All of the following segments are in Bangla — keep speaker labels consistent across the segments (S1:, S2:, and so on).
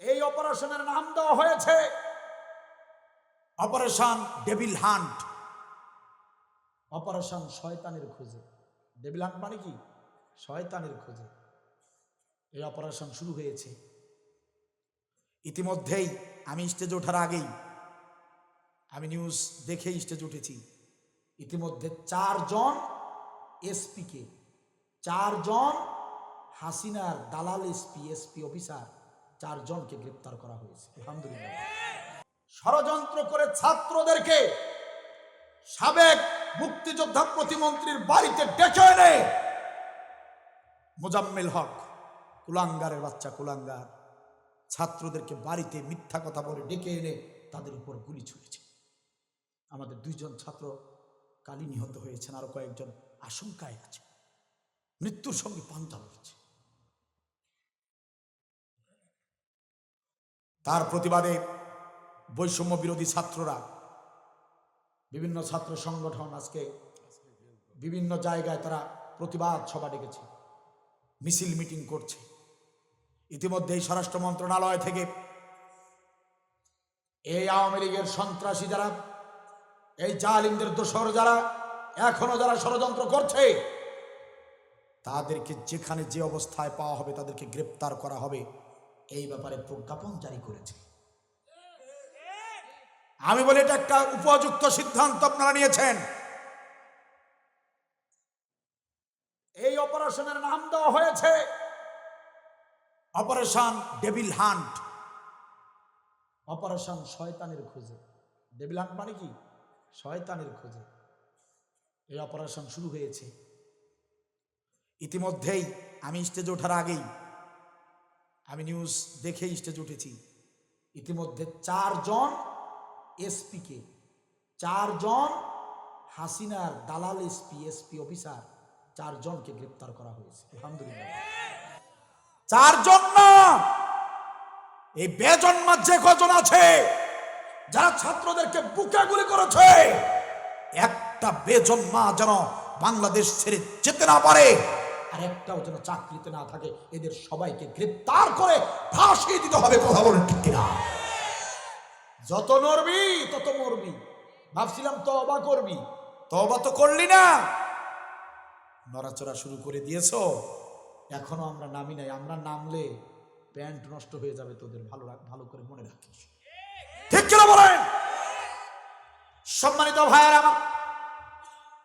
S1: এই অপারেশনের নাম দেওয়া হয়েছে অপারেশন ডেভিল হান্ট। অপারেশন শয়তানের খোঁজে। ডেভিল হান্ট মানে কি? শয়তানের খোঁজে। এই অপারেশন শুরু হয়েছে। ইতিমধ্যেই আমি স্টেজে ওঠার আগেই আমি নিউজ দেখে স্টেজ উঠেছি। ইতিমধ্যে চারজন এসপিকে, চারজন হাসিনার দালাল এসপি এসপি অফিসার চারজনকে গ্রেপ্তার করা হয়েছে। আলহামদুলিল্লাহ। ষড়যন্ত্র করে ছাত্রদেরকে সাবেক মুক্তিযোদ্ধা প্রতিমন্ত্রীর বাড়িতে ডেকে এনে মোজাম্মেল হক, কুলাঙ্গারের বাচ্চা কুলাঙ্গার, ছাত্রদেরকে বাড়িতে মিথ্যা কথা বলে ডেকে এনে তাদের উপর গুলি ছুড়েছে। আমাদের দুইজন ছাত্র কালি নিহত হয়েছেন, আরও কয়েকজন আশঙ্কায় আছে। মৃত্যুর সঙ্গে পাঞ্জা লড়ছে তার প্রতিবাদে বৈষম্য বিরোধী ছাত্ররা, বিভিন্ন ছাত্র সংগঠন আজকে বিভিন্ন জায়গায় তারা প্রতিবাদ সভা ডেকেছে, মিছিল মিটিং করছে। ইতিমধ্যেই স্বরাষ্ট্র মন্ত্রণালয় থেকে এই আওয়ামী লীগের সন্ত্রাসী যারা, এই জালিমদের দোসর যারা এখনও যারা ষড়যন্ত্র করছে, তাদেরকে যেখানে যে অবস্থায় পাওয়া হবে তাদেরকে গ্রেপ্তার করা হবে। এই ব্যাপারে প্রজ্ঞাপন জারি করেছে। আমি বলি, এটা একটা উপযুক্ত সিদ্ধান্ত আপনারা নিয়েছেন। এই অপারেশনের নাম দেওয়া হয়েছে অপারেশন ডেভিল হান্ট। অপারেশন শয়তানের খোঁজে। ডেভিল হান্ট মানে কি? শয়তানের খোঁজে। এই অপারেশন শুরু হয়েছে। ইতিমধ্যেই আমি স্টেজে ওঠার আগেই আমি নিউজ দেখে স্টেজে উঠেছি। ইতিমধ্যে চারজন এসপিকে চারজন হাসিনার দালাল এসপি এসপি অফিসার চারজনকে গ্রেপ্তার করা হয়েছে। আলহামদুলিল্লাহ। চারজন না, এই বেজন্মা যে কজন আছে, যারা ছাত্রদেরকে বুকে গুলি করেছে, একটা বেজন্মা যেন বাংলাদেশ ছেড়ে যেতে না পারে। আর একটাও যেন চাকরিতে না থাকে, এদের সবাইকে গ্রেপ্তার করে ফাঁসি দিতে হবে, কথা বলেন ঠিক কিনা? যত নড়বি, তত মরবি। ভাবছিলাম তবা করবি। তবা তো করলি না। নড়াচড়া শুরু করে দিয়েছ। এখনও আমরা নামি নাই, আমরা নামলে প্যান্ট নষ্ট হয়ে যাবে তোদের, ভালো ভালো করে মনে রাখিস। ঠিক কিনা বলেন? সম্মানিত ভাইয়ার আমার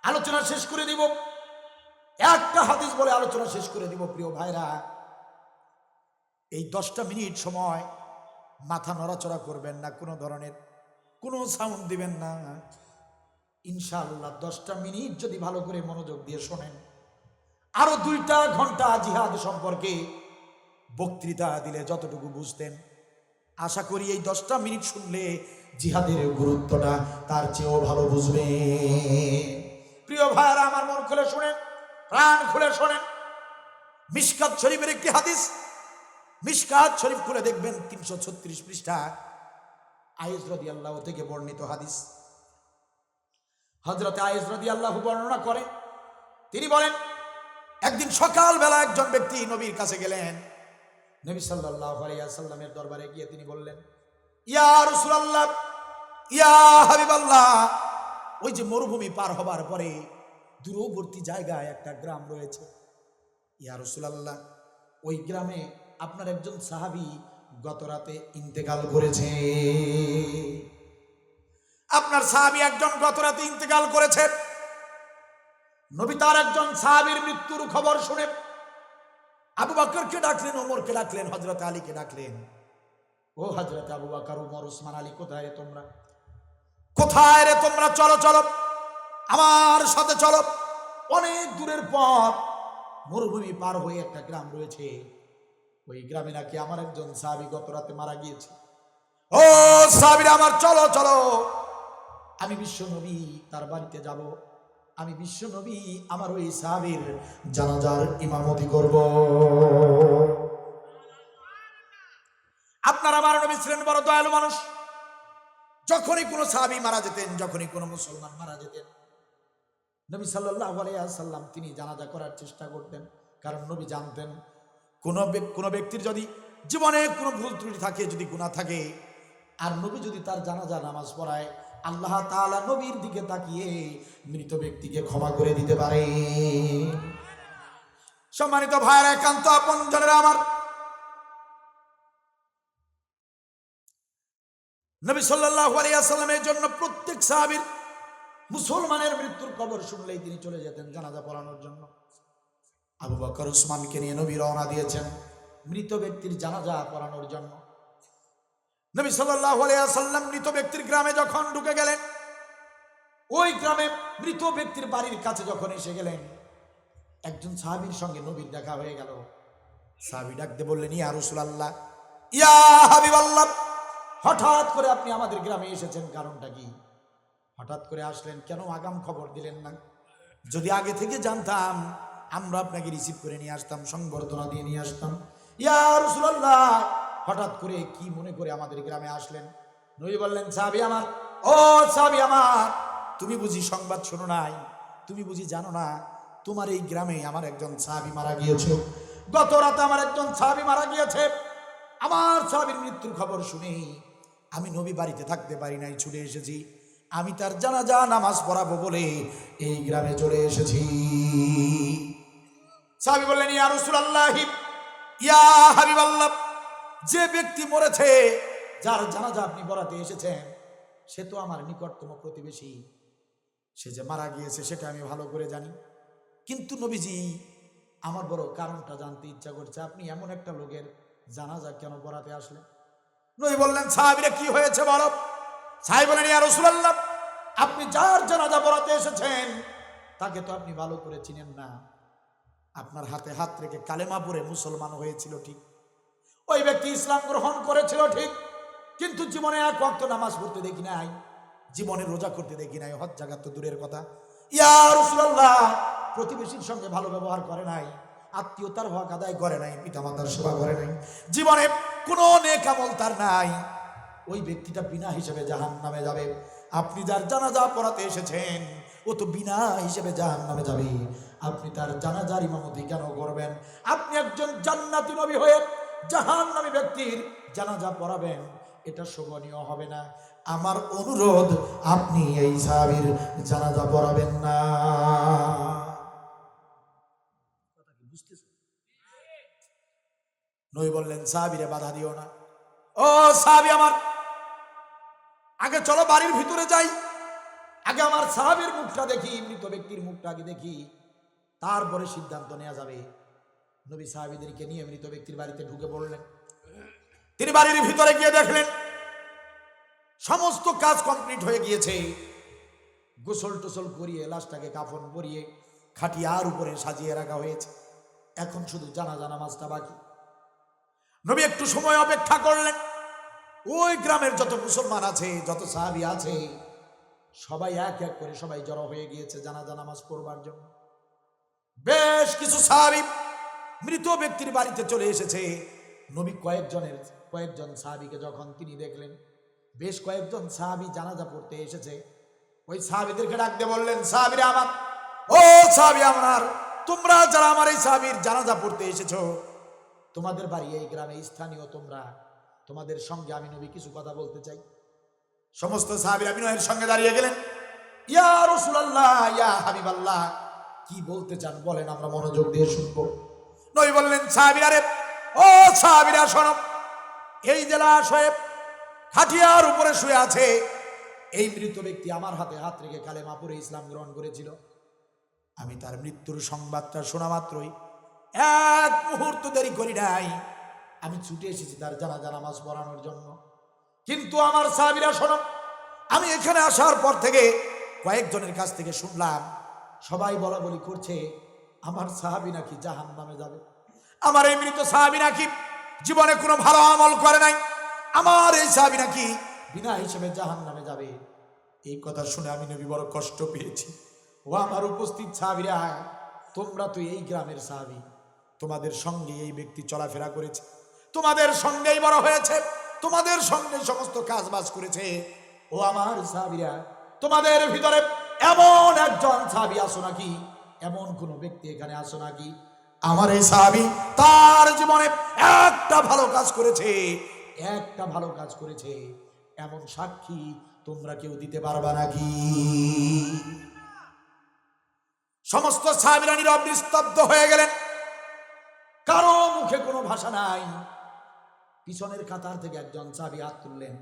S1: আলোচনা শেষ করে দিব। একটা হাদিস বলে আলোচনা শেষ করে দিব, প্রিয় ভাইরা। এই দশটা মিনিট সময় মাথা নড়াচড়া করবেন না, কোনো ধরনের কোনো সাউন্ড দিবেন না। ইনশাআল্লাহ দশটা মিনিট যদি ভালো করে মনোযোগ দিয়ে শোনেন, আরও দুইটা ঘণ্টা জিহাদ সম্পর্কে বক্তৃতা দিলে যতটুকু বুঝতেন। আশা করি এই দশটা মিনিট শুনলে জিহাদের গুরুত্বটা তার চেয়েও ভালো বুঝবে প্রিয় ভাইয়ারা আমার মন খুলে শোনেন। প্রাণ খুলে শোনেন। মিসকাত শরীফের একটি হাদিস। মিসকাত শরীফ খুলে দেখবেন তিনশো ছত্রিশ পৃষ্ঠা। আয়েজ রদি আল্লাহ থেকে বর্ণিত হাদিস। হজরতে আয়েজ রদি আল্লাহ বর্ণনা করে। তিনি বলেন, একদিন সকালবেলা একজন ব্যক্তি নবীর কাছে গেলেন। নবী সাল্লাহ আলাইসাল্লামের দরবারে গিয়ে তিনি বললেন, ইয়া রসুলাল্লাহ, ইয়া হাবিবাল্লাহ, ওই যে মরুভূমি পার হবার পরে দূরবর্তী জায়গায় একটা গ্রাম রয়েছে। ইয়া রসুলাল্লাহ, ওই গ্রামে আপনার একজন সাহাবি গত রাতে ইন্তেকাল করেছে। আপনার সাহাবি একজন গত রাতে ইন্তেকাল করেছে। নবী তার একজন সাহাবির মৃত্যুর খবর শুনে আবু বাকরকে ডাকলেন, ওমরকে ডাকলেন হজরত আলীকে ডাকলেন। ও হজরত আবু বাকর উমর উসমান আলী, কোথায় রে তোমরা? কোথায় রে তোমরা? চলো চলো। আমার সাথে চলো। অনেক দূরের পথ। মরুভূমি পার হয়ে একটা গ্রাম রয়েছে। ওই গ্রামে নাকি আমার একজন সাহাবি গত রাতে মারা গিয়েছে। ও সাহাবিরা আমার, চলো চলো। আমি বিশ্ব নবী তার বাড়িতে যাব। আমি বিশ্ব নবী আমার ওই সাহাবির জানাজার ইমামতি করব। আপনার আমার নবী ছিলেন বড় দয়ালু মানুষ। যখনই কোনো সাহাবি মারা যেতেন, যখনই কোনো মুসলমান মারা যেতেন নবী সাল্লাহ আলাইসাল্লাম তিনি জানাজা করার চেষ্টা করতেন। কারণ নবী জানতেন, কোনো কোনো ব্যক্তির যদি জীবনে কোনো ভুল ত্রুটি থাকে, যদি গুণা থাকে, আর নবী যদি তার জানাজা, নামাজ পড়ায়, আল্লাহ তাআলা নবীর দিকে তাকিয়ে মৃত ব্যক্তিকে ক্ষমা করে দিতে পারে। সম্মানিত ভাইয়ের, একান্ত আপন জনেরা আমার, নবী সাল্লাল্লাহু আলাইহি সাল্লামের জন্য প্রত্যেক সাহাবীর মুসলমানের মৃত্যুর খবর শুনলেই তিনি চলে যেতেন জানাজা পড়ানোর জন্য। আবু বকর উসমানকে নিয়ে নবী রওনা দিয়েছেন মৃত ব্যক্তির জানাজা পড়ানোর জন্য। নবী সাল্লাল্লাহু আলাইহি সাল্লাম মৃত ব্যক্তির গ্রামে যখন ঢুকে গেলেন, ওই গ্রামে মৃত ব্যক্তির বাড়ির কাছে যখন এসে গেলেন, একজন সাহাবীর সঙ্গে নবীর দেখা হয়ে গেল। সাহাবী ডাকতে বললেন, ইয়া রাসূলুল্লাহ, ইয়া হাবিবাল্লাহ, হঠাৎ করে আপনি আমাদের গ্রামে এসেছেন, কারণটা কি? হঠাৎ করে আসলেন, কেন আগাম খবর দিলেন না? যদি আগে থেকে জানতাম, আমরা আপনাকে রিসিভ করে নিয়ে আসতাম, সংবর্ধনা দিয়ে নিয়ে আসতাম। ইয়া রাসূলুল্লাহ! হঠাৎ করে কি মনে করে আমাদের গ্রামে আসলেন? নবী বললেন সাবি আমার, ও সাহাবী আমার, তুমি বুঝি সংবাদ শোনো নাই? তুমি বুঝি জানো না, তোমার এই গ্রামে আমার একজন সাহাবী মারা গিয়েছে। গত রাতে আমার একজন সাহাবী মারা গিয়েছে। আমার সাহাবীর মৃত্যুর খবর শুনে আমি নবী বাড়িতে থাকতে পারি নাই, ছুটে এসেছি। আমি তার জানাজা নামাজ পড়াবো বলে এই গ্রামে চলে এসেছি। সাহাবী বললেন, ইয়া রাসূলুল্লাহ, ইয়া হাবিবাল্লাহ, যে ব্যক্তি মরেছে, যার জানাজা আপনি পড়াতে এসেছেন, সে তো আমার নিকটতম প্রতিবেশী। সে যে মারা গিয়েছে, সেটা আমি ভালো করে জানি। কিন্তু নবীজি, আমার বড় কারণটা জানতে ইচ্ছা করছে, আপনি এমন একটা লোকের জানাজা কেন পড়াতে আসলেন? নবী বললেন, সাহাবিরা কি হয়েছে বলো? সাহেব বলেন ইয়া রাসূলুল্লাহ আপনি যার জানাজা পড়াতে এসেছেন, তাকে তো আপনি ভালো করে চিনেন না। আপনার হাতে হাত রেখে কালেমা পড়ে মুসলমান হয়েছিল ঠিক। ওই ব্যক্তি ইসলাম গ্রহণ করেছিল ঠিক, কিন্তু জীবনে এক ওয়াক্ত নামাজ পড়তে দেখি নাই, জীবনে রোজা করতে দেখি নাই, হজ জাগাত তো দূরের কথা। ইয়া রাসূলুল্লাহ, প্রতিবেশীর সঙ্গে ভালো ব্যবহার করে নাই, আত্মীয়তার হক আদায় করে নাই, পিতামাতার সেবা করে নাই। জীবনে কোনো নেক আমল তার নাই। ওই ব্যক্তিটা বিনা হিসেবে জাহান নামে যাবে। আপনি যার জানাজা পড়াতে এসেছেন, ও তো বিনা হিসেবে জাহান নামে যাবে। আপনি তার জানাজার ইমামতি কেন করবেন? আপনি একজন জান্নাতি নবী হয়ে জাহান নামী ব্যক্তির জানাজা পড়াবেন, এটা শোভনীয় হবে না। আমার অনুরোধ, আপনি এই সাহাবীর জানাজা পড়াবেন না। কি বললেন, সাহাবিরে বাধা দিও না। ও সাহাবি আমার আগে চলো বাড়ির ভিতরে যাই। আগে আমার সাহাবের মুখটা দেখি, মৃত ব্যক্তির মুখটা আগে দেখি। তারপরে সিদ্ধান্ত নেওয়া যাবে। নবী সাহাবিদেরকে নিয়ে মৃত ব্যক্তির বাড়িতে ঢুকে পড়লেন। তিনি বাড়ির ভিতরে গিয়ে দেখলেন, সমস্ত কাজ কমপ্লিট হয়ে গিয়েছে। গোসল টোসল করিয়ে, লাশটাকে কাফন পরিয়ে খাটিয়ার উপরে সাজিয়ে রাখা হয়েছে। এখন শুধু জানা জানা মাছটা বাকি। নবী একটু সময় অপেক্ষা করলেন। ওই গ্রামের যত মুসলমান আছে, যত সাহাবি আছে, সবাই এক এক করে সবাই জড়ো হয়ে গিয়েছে জানাজা নামাজ পড়বার জন্য। বেশ কিছু সাহাবি মৃত ব্যক্তির বাড়িতে চলে এসেছে। নবী কয়েকজনের, কয়েকজন সাহাবিকে যখন তিনি দেখলেন, বেশ কয়েকজন সাহাবি জানাজা পড়তে এসেছে। ওই সাহাবিদেরকে ডাকতে বললেন, সাহাবিরা আমার, ও সাহাবি আমার, তোমরা যারা আমার এই সাহাবির জানাজা পড়তে এসেছ, তোমাদের বাড়ি এই গ্রামে স্থানীয় তোমরা তোমাদের সঙ্গে আমি নবী কিছু কথা বলতে চাই। সমস্ত সাহাবীরা বিনয়ের সঙ্গে দাঁড়িয়ে গেলেন। ইয়া রাসূলুল্লাহ, ইয়া হাবিবাল্লাহ, কি বলতে চান বলেন, আমরা মনোযোগ দিয়ে শুনব। নই বললেন, সাহাবীরা রে, ও সাহাবীরা শোনো, এই জেলা সাহেব খাটিয়ার উপরে শুয়ে আছে। এই মৃত ব্যক্তি আমার হাতে হাত রেখে কালেমা পড়ে ইসলাম গ্রহণ করেছিল। আমি তার মৃত্যুর সংবাদটা শোনা মাত্রই। এক মুহূর্ত দেরি করি নাই। আমি ছুটে এসেছি তার জানাজা নামাজ পড়ানোর জন্য। কিন্তু আমার সাহাবিরা, শোনো, আমি এখানে আসার পর থেকে কয়েকজনের কাছ থেকে শুনলাম, সবাই বলা বলি করছে, আমার সাহাবি নাকি জাহান নামে যাবে। আমার এই মৃত সাহাবি নাকি জীবনে কোনো ভালো আমল করে নাই। আমার এই সাহাবি নাকি বিনা হিসেবে জাহান নামে যাবে। এই কথা শুনে আমি নবী বড় কষ্ট পেয়েছি। ও আমার উপস্থিত সাহাবিরা, তোমরা তো এই গ্রামের সাহাবি, তোমাদের সঙ্গে এই ব্যক্তি চলাফেরা করেছে। তোমাদের সঙ্গেই বড় হয়েছে, তোমাদের সঙ্গে সমস্ত কাজ বাজ করেছে। ও আমার সাহাবিরা, তোমাদের ভিতরে এমন একজন সাহাবি আসো নাকি? এমন কোন ব্যক্তি এখানে আসো নাকি? আমার এই সাহাবি তার জীবনে একটা ভালো কাজ করেছে, একটা ভালো কাজ করেছে। এমন সাক্ষী তোমরা কেউ দিতে পারবা নাকি? সমস্ত সাহাবিরা নীরব নিস্তব্ধ হয়ে গেলেন। কারও মুখে কোনো ভাষা নাই। পিছনের কাতার থেকে একজন চাবি হাত তুললেন।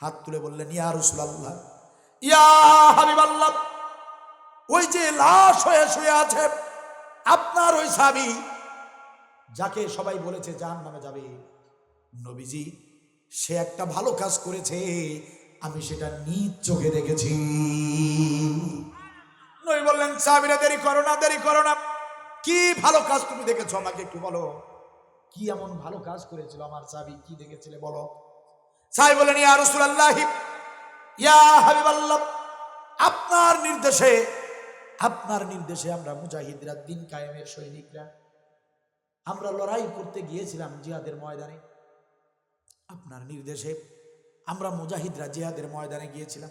S1: হাত তুলে বললেন, ইয়া রসুলাল্লাহ, ইয়া হাবিবাল্লাহ, ওই যে লাশ হয়ে শুয়ে আছে, আপনার ওই সাবি যাকে সবাই বলেছে জাহান নামে যাবে। নবীজি, সে একটা ভালো কাজ করেছে, আমি সেটা নিজ চোখে দেখেছি। নবী বললেন সাবিরা দেরি করো না, দেরি করো না। কি ভালো কাজ তুমি দেখেছ আমাকে একটু বলো। কি এমন ভালো কাজ করেছিল আমার সাবি কি দেখেছিলে বলো? সাহেব বলেন ইয়া রসুলাল্লাহ, ইয়া হাবিবাল্লাহ, আপনার নির্দেশে আপনার নির্দেশে আমরা মুজাহিদরা, দিন কায়েমের সৈনিকরা, আমরা লড়াই করতে গিয়েছিলাম জিহাদের ময়দানে। আপনার নির্দেশে আমরা মুজাহিদরা জিহাদের ময়দানে গিয়েছিলাম।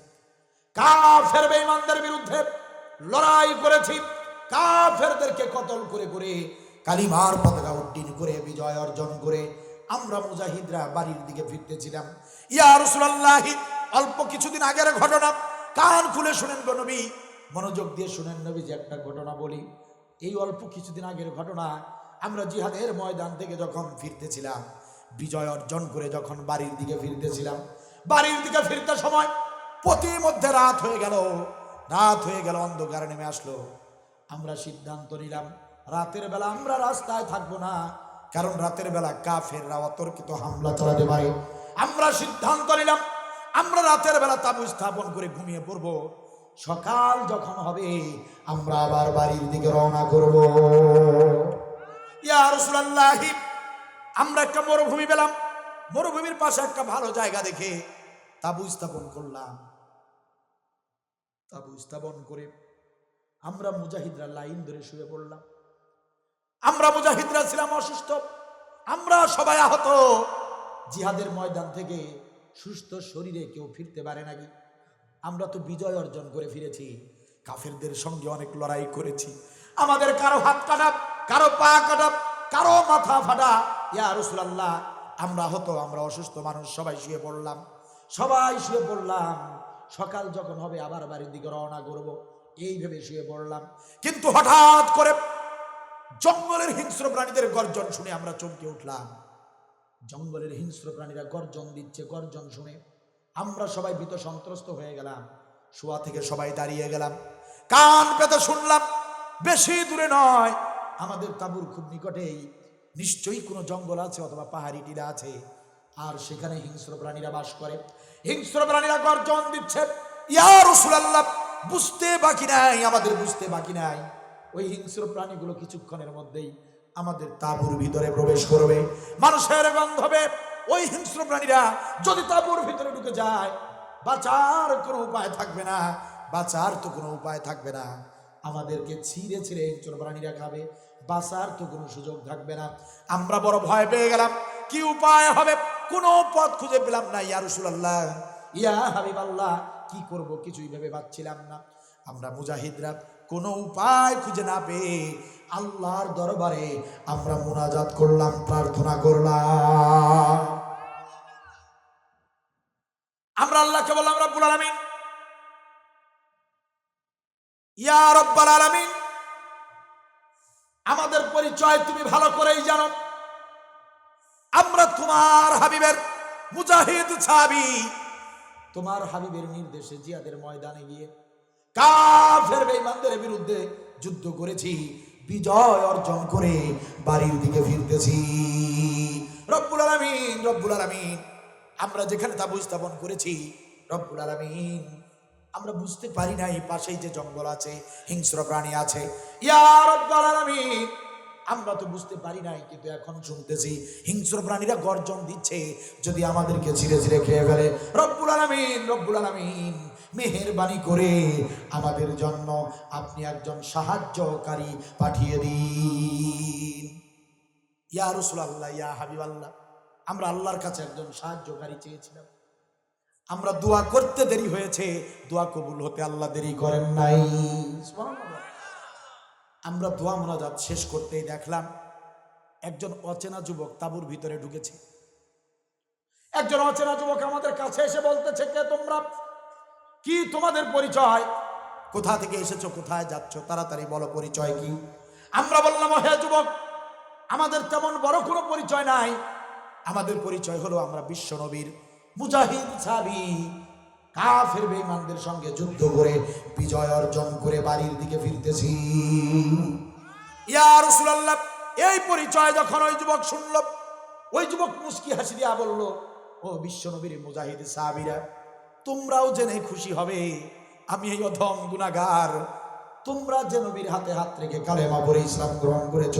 S1: কাফের বেঈমানদের বিরুদ্ধে লড়াই করেছি। কাফেরদেরকে কতল করে করে কালিমার পতাকা উড্ডীন করে, বিজয় অর্জন করে আমরা মুজাহিদরা বাড়ির দিকে ফিরতেছিলাম। ইয়া রাসূলুল্লাহ, অল্প কিছুদিন আগের ঘটনা। কান খুলে শুনেন গো নবী। মনোযোগ দিয়ে শুনেন নবী, যে একটা ঘটনা বলি। এই অল্প কিছুদিন আগের ঘটনা, আমরা জিহাদের ময়দান থেকে যখন ফিরতেছিলাম, বিজয় অর্জন করে যখন বাড়ির দিকে ফিরতেছিলাম, বাড়ির দিকে ফিরতে সময় প্রতি মধ্যে রাত হয়ে গেল। রাত হয়ে গেল, অন্ধকার নেমে আসলো। আমরা সিদ্ধান্ত নিলাম রাতের বেলা আমরা রাস্তায় থাকব না। কারণ রাতের বেলা কাফেররা অতর্কিত হামলা চালাতে পারে। আমরা সিদ্ধান্ত নিলাম, আমরা রাতের বেলা তাবু স্থাপন করে ঘুমিয়ে পড়ব। সকাল যখন হবে, আমরা আবার বাড়ির দিকে রওনা করব। ইয়া রাসূলুল্লাহ, আমরা একটা মরুভূমি পেলাম। মরুভূমির পাশে একটা ভালো জায়গা দেখে তাবু স্থাপন করলাম। তাবু স্থাপন করে আমরা মুজাহিদরা লাইন ধরে শুয়ে পড়লাম। আমরা মুজাহিদরা ছিলাম অসুস্থ। আমরা সবাই আহত। জিহাদের ময়দান থেকে সুস্থ শরীরে কেউ ফিরতে পারে নাকি? আমরা তো বিজয় অর্জন করে ফিরেছি। কাফেরদের সঙ্গে অনেক লড়াই করেছি। আমাদের কারও হাত কাটা, কারও পা কাটা, কারও মাথা ফাটা। ইয়া রসুলাল্লাহ, আমরা হতো আমরা অসুস্থ মানুষ, সবাই শুয়ে পড়লাম। সবাই শুয়ে পড়লাম। সকাল যখন হবে, আবার বাড়ির দিকে রওনা করব। এই ভেবে শুয়ে পড়লাম। কিন্তু হঠাৎ করে জঙ্গলের হিংস্র প্রাণীদের গর্জন শুনে আমরা চমকে উঠলাম। জঙ্গলের হিংস্র প্রাণীরা গর্জন দিচ্ছে, গর্জন শুনে আমরা সবাই ভীত সন্ত্রস্ত হয়ে গেলাম। শোয়া থেকে সবাই দাঁড়িয়ে গেলাম। কান পেতে শুনলাম, বেশি দূরে নয়। আমাদের তাঁবুর খুব নিকটেই নিশ্চয়ই কোনো জঙ্গল আছে অথবা পাহাড়ি টিলা আছে। আর সেখানে হিংস্র প্রাণীরা বাস করে। হিংস্র প্রাণীরা গর্জন দিচ্ছে, ইয়া রাসূলুল্লাহ, বুঝতে বাকি নাই, আমাদের বুঝতে বাকি নাই। ওই হিংস্র প্রাণীগুলো কিছুক্ষণের মধ্যেই আমাদের তাঁবুর ভিতরে প্রবেশ করবে। মানুষের গন্ধবে ওই হিংস্র প্রাণীরা যদি তাঁবুর ভিতরে ঢুকে যায়, বাঁচার কোনো উপায় থাকবে না, বাঁচার তো কোনো উপায় থাকবে না। আমাদেরকে ছিঁড়ে ছিঁড়ে হিংস্র প্রাণীরা খাবে, বাঁচার তো কোনো সুযোগ থাকবে না। আমরা বড় ভয় পেয়ে গেলাম। কি উপায় হবে? কোনো পথ খুঁজে পেলাম না। ইয়া রাসূলুল্লাহ, ইয়া হাবিবাল্লাহ, কি করব কিছুই ভেবে পাচ্ছিলাম না। আমরা মুজাহিদরা কোনো উপায় খুঁজে না পেয়ে আল্লাহর দরবারে আমরা মুনাজাত করলাম, প্রার্থনা করলাম। আমরা আল্লাহকে বললাম, রব্বুল আলামিন। ইয়া রব্বাল আলামিন, আমাদের পরিচয় তুমি ভালো করেই জানো। আমরা তোমার হাবিবের মুজাহিদ ছাবি তোমার হাবিবের নির্দেশে জিয়াদের ময়দানে গিয়ে কাফের বিরুদ্ধে যুদ্ধ করেছি, বিজয় অর্জন করে বাড়ির দিকে ফিরতেছি। রব্বুল আলামিন রব্বুল আলামিন, আমরা যেখানে স্থাপন করেছি, রব্বুল আলামিন, আমরা বুঝতে পারি না এই পাশেই যে জঙ্গল আছে, হিংস্র প্রাণী আছে। ইয়া রব্বুল আলামিন, আমরা তো বুঝতে পারি নাই, কিন্তু এখন শুনতেছি হিংস্র প্রাণীরা গর্জন দিচ্ছে, যদি আমাদেরকে ছিঁড়ে ছিঁড়ে খেয়ে ফেলে। রব্বুল আলামিন রব্বুল আলামিন। মেহেরবানি করে আমাদের জন্য আপনি একজন সাহায্যকারী পাঠিয়ে দিন। ইয়া রসুল আল্লাহ ইয়া হাবিব আল্লাহ আমরা আল্লাহর কাছে একজন সাহায্যকারী চেয়েছিলাম। আমরা দোয়া করতে দেরি হয়েছে, দোয়া কবুল হতে আল্লাহ দেরি করেন নাই। আমরা দোয়া মোনাজাত শেষ করতেই দেখলাম, একজন অচেনা যুবক তাঁবুর ভিতরে ঢুকেছে। একজন অচেনা যুবক আমাদের কাছে এসে বলতেছে, কে তোমরা? কি তোমাদের পরিচয়? কোথা থেকে এসেছ, কোথায় যাচ্ছ? তাড়াতাড়ি বলো পরিচয় কি? আমরা বললাম, হে যুবক, আমাদের তেমন বড় কোনো পরিচয় নাই। আমাদের পরিচয় হলো আমরা বিশ্ব নবীর মুজাহিদ সাবি। কাফের বেঈমানদের সঙ্গে যুদ্ধ করে বিজয় অর্জন করে বাড়ির দিকে ফিরতেছি। ইয়া রাসূলুল্লাহ, এই পরিচয় যখন ওই যুবক শুনল, ওই যুবক মুস্কি হাসি দিয়া বলল, ও বিশ্ব নবীর মুজাহিদ সাহাবীরা তোমরাও জেনে খুশি হবে, আমি এই অধম গুনাগার তোমরা যে নবীর হাতে হাত রেখে কালেমা পড়ে ইসলাম গ্রহণ করেছ,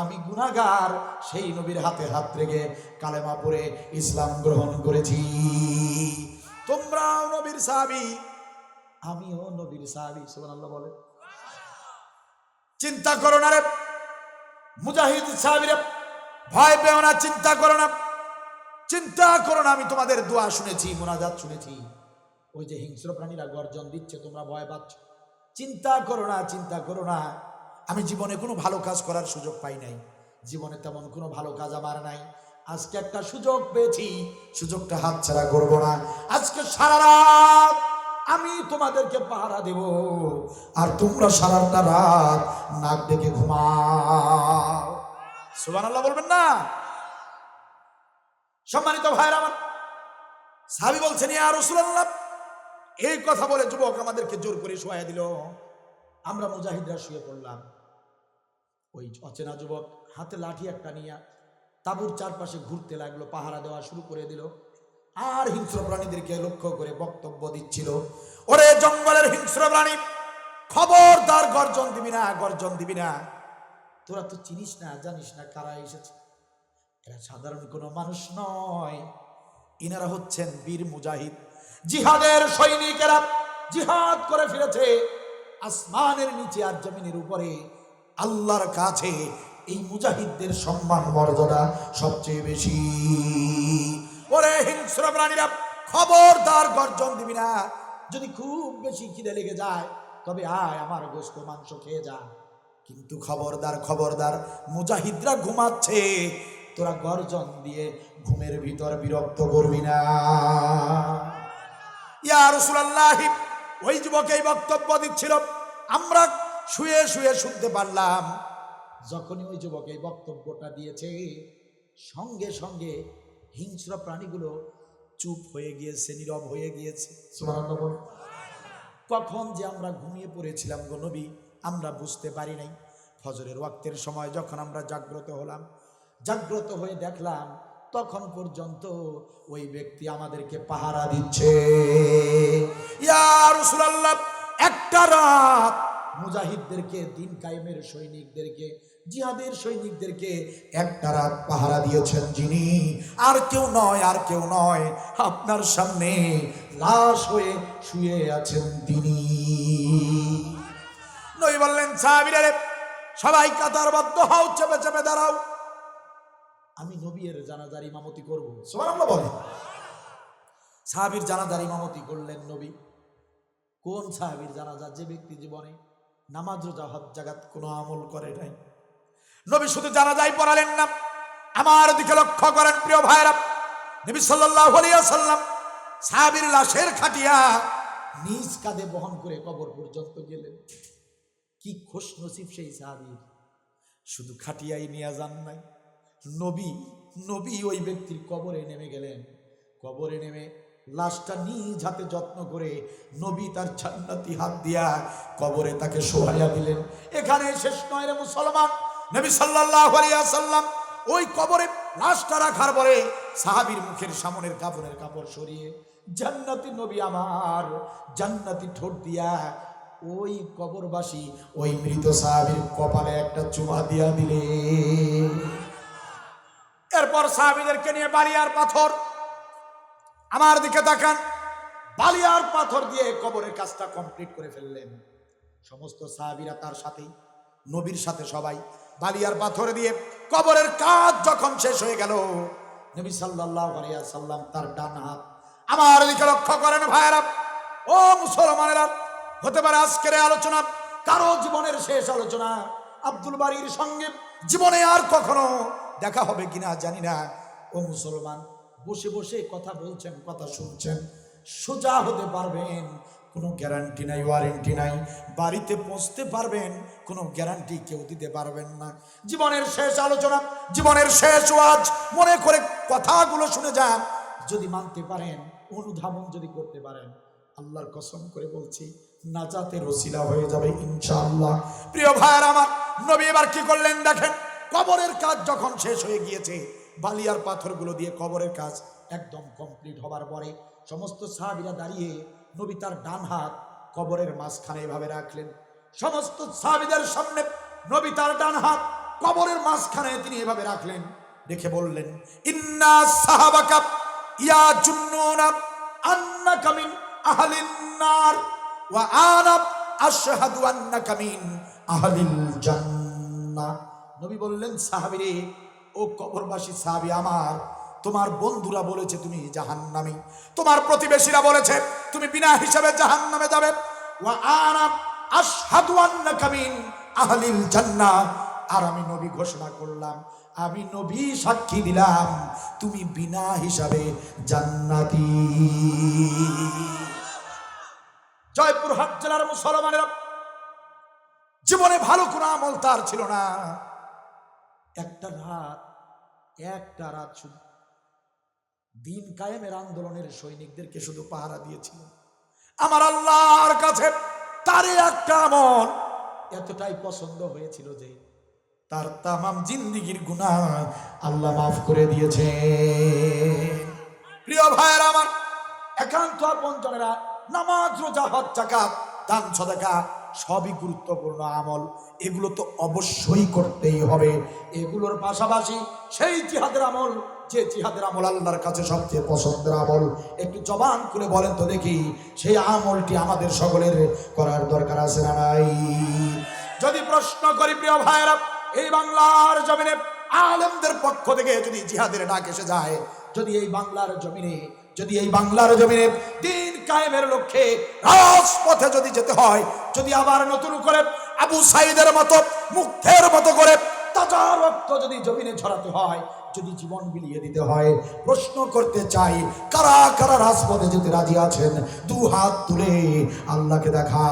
S1: আমি গুনাগার সেই নবীর হাতে হাত রেখে কালেমা পড়ে ইসলাম গ্রহণ করেছি। তোমরাও নবীর সাহাবি, আমিও নবীর সাহাবি, সুবহানাল্লাহ বলে চিন্তা করো না রে, মুজাহিদ সাহাবিরা, ভয় পেও না, চিন্তা করো না। চিন্তা করো না, আমি তোমাদের দোয়া শুনেছি, মোনাজাত শুনেছি। ওই যে হিংস্র প্রাণীরা গর্জন দিচ্ছে, তোমরা ভয় পাচ্ছ। চিন্তা করো না, চিন্তা করো না। আমি জীবনে কোনো ভালো কাজ করার সুযোগ পাই নাই। জীবনে তেমন কোনো ভালো কাজ আমার নাই। আজকে একটা সুযোগ পেয়েছি, সুযোগটা হাতছাড়া করব না। আজকে সারা রাত আমি তোমাদেরকে পাহারা দেব, আর তোমরা সারাটা রাত নাক ডেকে ঘুমাও। সুবহানাল্লাহ বলবেন না? সম্মানিত ভাইরা আমার সাহাবি বলছেন এই কথা বলে যুবক আমাদেরকে জোর করে শোয়া দিল। আমরা মুজাহিদরা শুয়ে পড়লাম। ওই অচেনা যুবক হাতে লাঠি একটা নিয়ে তাঁবুর চারপাশে ঘুরতে লাগল, পাহারা দেওয়া শুরু করে দিল। আর হিংস্র প্রাণীদেরকে লক্ষ্য করে বক্তব্য দিচ্ছিল, ওরে জঙ্গলের হিংস্র প্রাণী, খবরদার গর্জন দিবি না, গর্জন দিবি না। তোরা তো চিনিস না, জানিস না কারা এসেছে? এরা সাধারণ কোনো মানুষ নয়। ইনারা হচ্ছেন বীর মুজাহিদ। জিহাদের সৈনিকেরা জিহাদ করে ফিরেছে। আসমানের নিচে আর জমিনের উপরে আল্লাহর কাছে এই মুজাহিদদের সম্মান মর্যাদা সবচেয়ে বেশি। ওরে হিংস্র প্রাণীরা, খবরদার গর্জন দিবি না। যদি খুব বেশি খিদে লেগে যায়, তবে আয় আমার গোস্ত মাংস খেয়ে যা। কিন্তু খবরদার খবরদার, মুজাহিদরা ঘুমাচ্ছে। তোরা গর্জন দিয়ে ঘুমের ভিতর বিরক্ত করবি না। ইয়া রাসূলুল্লাহ, ওই যুবক এই বক্তব্য দিচ্ছিল। আমরা শুয়ে শুয়ে শুনতে পারলাম। যখনই ওই যুবক এই বক্তব্যটা দিয়েছে, সঙ্গে সঙ্গে হিংস্র প্রাণীগুলো চুপ হয়ে গিয়েছে, নীরব হয়ে গিয়েছে। কখন যে আমরা ঘুমিয়ে পড়েছিলাম গো নবী, আমরা বুঝতে পারি নাই। ফজরের ওয়াক্তের সময় যখন আমরা জাগ্রত হলাম জাগ্রত হয়ে দেখলাম, তখন পর্যন্ত ওই ব্যক্তি আমাদেরকে পাহারা দিচ্ছে। একটা রাত মুজাহিদদেরকে, দিন কায়েমের সৈনিকদেরকে, জিহাদের সৈনিকদেরকে একটা রাত পাহারা দিয়েছেন যিনি। আর কেউ নয়, আর কেউ নয়, আপনার সামনে লাশ হয়ে শুয়ে আছেন তিনি। নই বললেন, সাহাবীরা সবাই কাতারবদ্ধ হও, চেপে চেপে দাঁড়াও। আমি নবীর জানাজার ইমামতি করব। বলে সাহাবীর জানাজার ইমামতি করলেন নবী। কোন সাহাবীর জানাজা? যে ব্যক্তি জীবনে নামাজ রোজা হজ জাগাত কোনো আমল করে নাই। নবী শুধু জানাজাই পড়ালেন না। আমার দিকে লক্ষ্য করেন প্রিয় ভাইরা নবী সাল্লাম সাহাবীর লাশের খাটিয়া নিজ কাঁধে বহন করে কবর পর্যন্ত গেলেন। কি খুশ নসিব সেই সাহাবীর। শুধু খাটিয়াই নিয়ে যান নাই। নবী নবী ওই ব্যক্তির কবরে নেমে গেলেন। কবরে নেমে লাশটা নিজ হাতে যত্ন করে নবী তার ছান্নাতি হাত দিয়া কবরে তাকে সোহাইয়া দিলেন। এখানে শেষ নয় রে মুসলমান। নবী আলাইহি ওই কবরে লাশটা রাখার পরে সাহাবীর মুখের সামনের কাপড়ের কাপড় সরিয়ে জান্নাতি নবী আমার জান্নাতি ঠোঁট দিয়া ওই কবরবাসী ওই মৃত সাহাবীর কপালে একটা চুমা দিয়া দিলে এরপর সাহাবীদেরকে নিয়ে বালিয়ার পাথর। আমার দিকে তাকান। বালিয়ার পাথর দিয়ে কবরের কাজটা কমপ্লিট করে ফেললেন। সমস্ত সাহাবীরা তার সাথেই, নবীর সাথে সবাই বালিয়ার পাথর দিয়ে কবরের কাজ যখন শেষ হয়ে গেল, নবী আলাইহি সাল্লাম তার ডান হাত আমার দিকে লক্ষ্য করেন ভাইয়েরা। ও মুসলমানেরা, হতে পারে আজকের আলোচনা কারও জীবনের শেষ আলোচনা, আব্দুল বাড়ির সঙ্গে, জীবনে আর কখনো দেখা হবে কিনা জানি না। ও মুসলমান, বসে বসে কথা বলছেন, কথা শুনছেন। সোজা হতে পারবেন, কোনো গ্যারান্টি নাই ওয়ারেন্টি নাই। বাড়িতে পৌঁছতে পারবেন, কোনো গ্যারান্টি কেউ দিতে পারবেন না। জীবনের শেষ আলোচনা, জীবনের শেষ ওয়াজ, মনে করে কথাগুলো শুনে যান। যদি মানতে পারেন, অনুধাবন যদি করতে পারেন, আল্লাহর কসম করে বলছি, নাজাতের রসিলা হয়ে যাবে ইনশাআল্লাহ। প্রিয় ভাইয়ের আমার, নবী এবার কি করলেন দেখেন? কবরের কাজ যখন শেষ হয়ে গিয়েছে, বালিয়ার পাথরগুলো দিয়ে কবরের কাজ একদম কমপ্লিট হবার পরে সমস্ত সাহাবিরা দাঁড়িয়ে নবী তার ডান হাত কবরের মাঝখানে এভাবে রাখলেন। সমস্ত সাহাবিদের সামনে নবী তার ডান হাত কবরের মাঝখানে তিনি এভাবে রাখলেন, দেখে বললেন, ইন্না সাহাবাকা ইয়া জুন্নুনা আন্নাকা মিন আহলিন নার ওয়া আনা আশহাদু আন্নাকা মিন আহলিল জান্নাহ। নবী বললেন, সাহাবীরে, ও কবরবাসী সাহাবী আমার, তোমার বন্ধুরা বলেছে তুমি জাহান্নামী। তোমার প্রতিবেশীরা বলেছে তুমি বিনা হিসাবে যাবে। আশহাদু আন্নাকা মিন আহলিল জান্নাহ আর আমি নবী ঘোষণা করলাম, আমি নবী সাক্ষী দিলাম, তুমি বিনা হিসাবে জান্নাতি। জয়পুরহাট জেলার মুসলমানেরা, জীবনে ভালো কোনো আমল তার ছিল না। একটা রাত একটা রাত শুধু। দিন কায়েমের আন্দোলনের সৈনিকদেরকে শুধু পাহারা দিয়েছিল। আমার আল্লাহর কাছে তারই একটা আমল। এতটাই পছন্দ হয়েছিল যে তার তামাম জিন্দিগির গুণা আল্লাহ মাফ করে দিয়েছে। প্রিয় ভাইয়ের আমার, একান্ত আপনজনেরা, নামাজ, রোজা, হজ জাকাত দান, সদাকা সবই গুরুত্বপূর্ণ আমল। এগুলো তো অবশ্যই করতেই হবে। এগুলোর পাশাপাশি সেই জিহাদের আমল, যে জিহাদের আমল আল্লাহর কাছে সবচেয়ে পছন্দের আমল। একটু জবান করে বলেন তো দেখি, সেই আমলটি আমাদের সকলের করার দরকার আছে না নাই? যদি প্রশ্ন করি প্রিয় ভাইয়েরা, এই বাংলার জমিনে আলমদের পক্ষ থেকে যদি জিহাদের ডাক এসে যায়, যদি এই বাংলার জমিনে যদি এই বাংলার জমিনে দিন কায়েমের লক্ষ্যে রাজপথে যদি যেতে হয়, যদি আবার নতুন করে আবু সাইদের মতো, মুক্তের মতো করে তাজা রক্ত যদি জমিনে ছড়াতে হয়, যদি জীবন বিলিয়ে দিতে হয়, প্রশ্ন করতে চাই, কারা কারা রাজপথে যেতে রাজি আছেন? দু হাত তুলে আল্লাহকে দেখা।